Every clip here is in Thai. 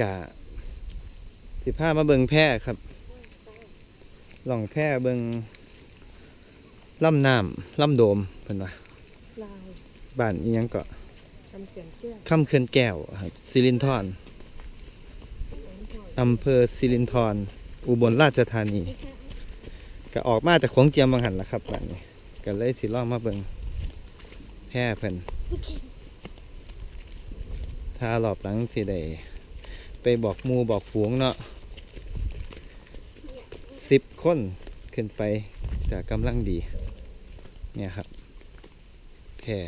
กะสิพามาเบิงแพร่ครับล่องแพร่เบิงลำน้ำลำโดมเพิ่นว่าลาวบ้านอีหยังก็ทำเสียงเชื่อค่ำเขื่อนแก้วครับสิรินธรอำเภอสิรินธรอุบลราชธานีก็ออกมาจากโของเจียมบางหันละครับบ้านนี้ก็เลยสิลองมาเบิงแพร่เพิ่นถ้ารอบหลังสิได้ ไปบอกมูบอกฝูงเนาะสิบคนขึ้นไปจะกำลังดี เนี่ยครับแพร่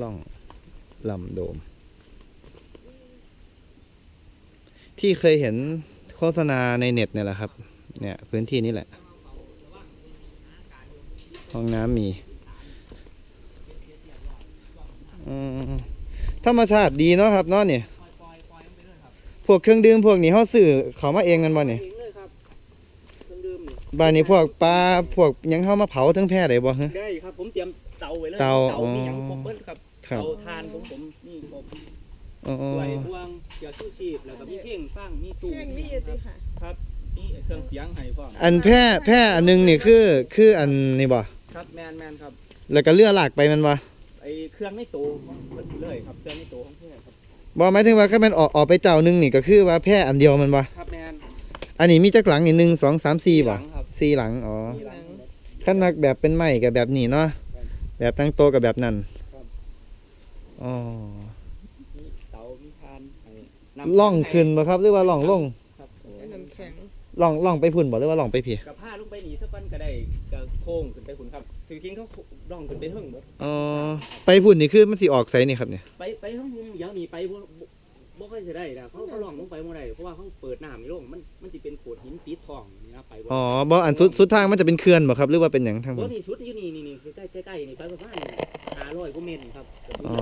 ล่องลำโดม ที่เคยเห็นโฆษณาในเน็ตเนี่ยแหละครับ เนี่ยพื้นที่นี้แหละ ห้องน้ำมีอืมธรรมชาติดีเนาะครับเนาะเนี่ย พวกเครื่องดื่มพวกนี้เขาซื้อเขามาเองกันบ่เนี่ยเองเลยครับเครื่องดื่มนี่บ้านนี้พวกปลาพวกหยังเข้ามาเผาทั้งแพร่ได้บ่ฮะ ได้ครับ ผมเตรียมเตาไว้เลยเตาเตามีหยังอ๋อครบเบิ้ลครับครับ เตาทานผมผมนี่ครบอ๋อไว้พวงเกี่ยวชูชีพแล้วก็มีเพ่งสร้างมีตู้เพียงมีอยู่ติค่ะ ครับมีเครื่องเสียงให้พร้อมอันแพร่แพร่อันหนึงนี่คือคืออันนี่บ่ครับแมนแมนครับ แล้วก็เลือหลากไปมันบ่ไอเครื่องในโตของเพิ่นเลยครับเครื่องในโตของเพื่อนครับ บ่หมายถึงว่าถ้ามันออกออกไปเจ้าหนึงนี่ก็คือว่าแพร่อันเดียวมันบ่ครับแมน อันนี้มีจักหลังนี่หนึ่งสองสามสี่บ่หลังครับ สี่หลังอ๋อมีหลัง ขั้นมักแบบเป็นไม้กับแบบนี้เนาะครับแบบตั้งโตะกับแบบนั้นครับ อ๋อมีเตามีทานให้น้ล่องขึ้นบ่ครับ หรือว่าล่องลง ครับ เป็นน้ำแข็ง ล่องล่องไปพุ่นบ่หรือว่าล่องไปพี่กับผ้าลงไปหนีสักวันก็ได้ก็โค้งขึ้นไปคุณครับคือทิ้งเขาล่องขึ้นไปเทิงหมดอ๋อไปพุ่นนี่คือมันสิออกไสนี่ครับเนี่ยไปไปห้องมุมอย่างนี้ไปบ่บ่บ่ค่อยจะได้นะเขาเขาลองลงไปบ่ได้เพราะว่าเขาเปิดน้ำไม่ลงมันมันสิเป็นโขดหินติดท้องนี่นะไปบ่อ๋อบ่อันสุดสุดทางมันจะเป็นเขื่อนบ่ครับหรือว่าเป็นหยังทางบ่พุ่นนี่ชุดอยู่นี่นี่นี่ใกล้ใกล้ใกล้ๆนี่ไปประมาณ500กว่าเมตรครับอ๋อ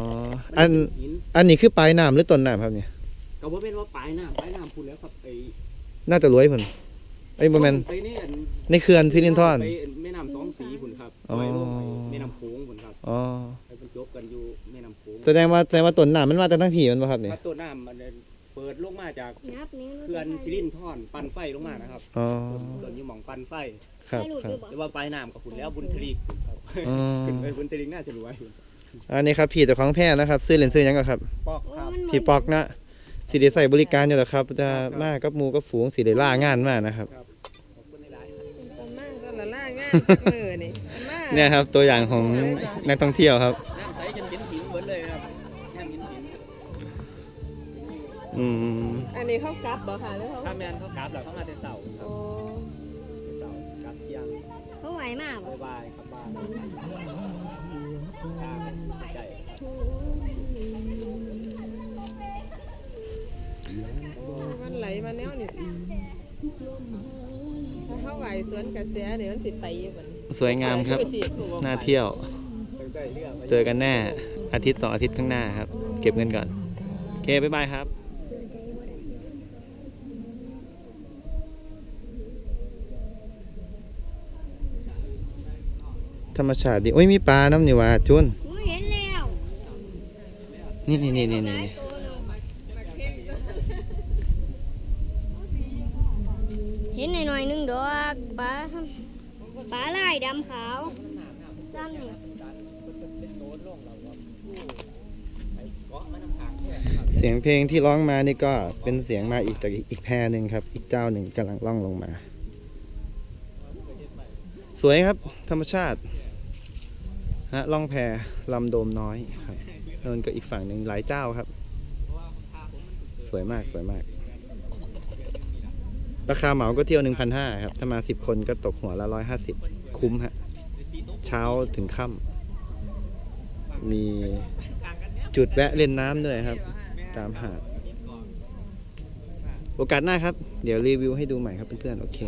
มัอันเป็นหินอันนี้คือปลายน้ำหรือต้นน้ำครับเนี่ยก็บ่แม่นว่าปลายน้ำปลายน้ำพูดแล้วครับไอ้น่าจะรวยพุ่น เอ้ยบ่แม่นไปนี่อัในเขื่อนสิรินธรไปแม่น้ำสองสีพุ่นครับอ๋อ ไปลงไปแม่น้ำโขงพุ่นครับอ๋อ ไปบรรจบกันอยู่แม่น้ำโขงแสดงว่าแสดงว่าต้นน้ำมันมาจากทางผีมันบ่ครับเนี่ยครับตัวน้ำมันเปิดลงมาจากนับนิ้วเขื่อนสิรินธรปั่นไฟลงมานะครับอ๋อ ต้นอยู่หม่องปั่นไฟครับครับ แต่ว่าปลายน้ำกับคุณแล้วบุญทลีกครับอ๋อ ขึ้นไปบุญทลีกน่าจะรวยอันนี้ครับพี่เจ้าของแพร่นะครับ ซื้อเหรียญซื้อหยังก็ครับ ปอกครับพี่ปอกนะ สิได้ใส่บริการอยู่แล้วครับจะมากับหมูกับฝูงสิได้ล่างานมานะครับขอบคุณหลายตอนมากตอนละล่างานมือนี่ตอนมากเนี่ยครับ ตัวอย่างของนักท่องเที่ยวครับๆน้ำใสจนเห็นหินเหมือนเลยครับน้ำหินหินอืมอันนี้เขากลับบ่ค่ะหรือเขาถ้าแมนเขากราบเราเข้ามาแต่เสาครับโอ้เสากราบเที่ยงเขาไหวมากบายบายครับบ้านทางใหญ่ครับ สวนกระแสเนี่ยมันสิไปอยู่บัดนี้สวยงามครับ น่าเที่ยวใกล้ๆเรือเจอกันแน่ อาทิตย์สองอาทิตย์ข้างหน้าครับ เก็บเงินก่อน โอเค บ๊ายบายครับธรรมชาติดีโอ้ยมีปลาน้ำนี่หว่าจุน หนูเห็นแล้ว นี่นี่นี่นี่นี่ตัวหนึ่งเห็นหน่อยๆหนึงดอกปลาปลาลายดำขาวซ้ำนี่เสียงเพลงที่ร้องมานี่ก็เป็นเสียงมาอีกจากอีกแพรหนึ่งครับ อีกเจ้าหนึ่งกำลังล่องลงมา สวยครับ ธรรมชาติฮะล่องแพลำโดมน้อยครับนนก็อีกฝั่งหนึ่งหลายเจ้าครับ สวยมากสวยมาก ราคาเหมาก็เที่ยวหนึ่งพันห้าครับ ถ้ามาสิบคนก็ตกหัวละร้อยห้าสิบคุ้มฮะ เช้าถึงค่ำมีจุดแวะเล่นน้ำด้วยครับ ตามหาด โอกาสหน้าครับ เดี๋ยวรีวิวให้ดูใหม่ครับเพื่อนๆ โอเค